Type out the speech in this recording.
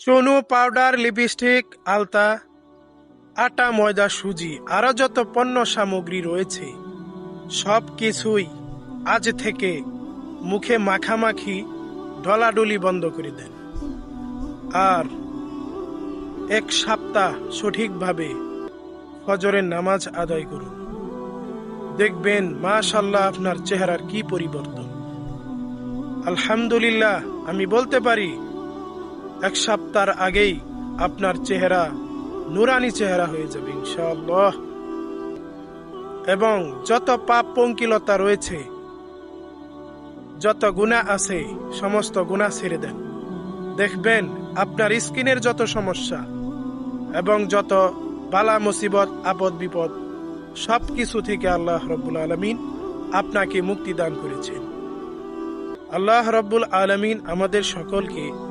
Sonu powder, lipstick, আলতা, আটা, ময়দা, সুজি, আরও যত পণ্য সামগ্রী রয়েছে, সব কিছুই আজ থেকে মুখে মাখামাখি ডলাডলি বন্ধ করে দেন। আর এক সপ্তাহ সঠিকভাবে ফজরের নামাজ আদায় করুন। দেখবেন মাশাল্লাহ আপনার চেহারার কি পরিবর্তন। আলহামদুলিল্লাহ, আমি বলতে পারি এক সপ্তাহ আগেই আপনার চেহারা, নুরানি চেহারা হয়ে যাবে, ইনশাআল্লাহ। এবং যত পাপ পঙ্কিলতা রয়েছে, যত গুণা আছে, সমস্ত গুণা ছেড়ে দেন। দেখবেন আপনার স্কিনের যত সমস্যা এবং যত বালা মুসিবত, আপদ বিপদ সব কিছু থেকে আল্লাহ রব্বুল আলমিন আপনাকে মুক্তি দান করেছেন। আল্লাহ রব্বুল আলমিন আমাদের সকলকে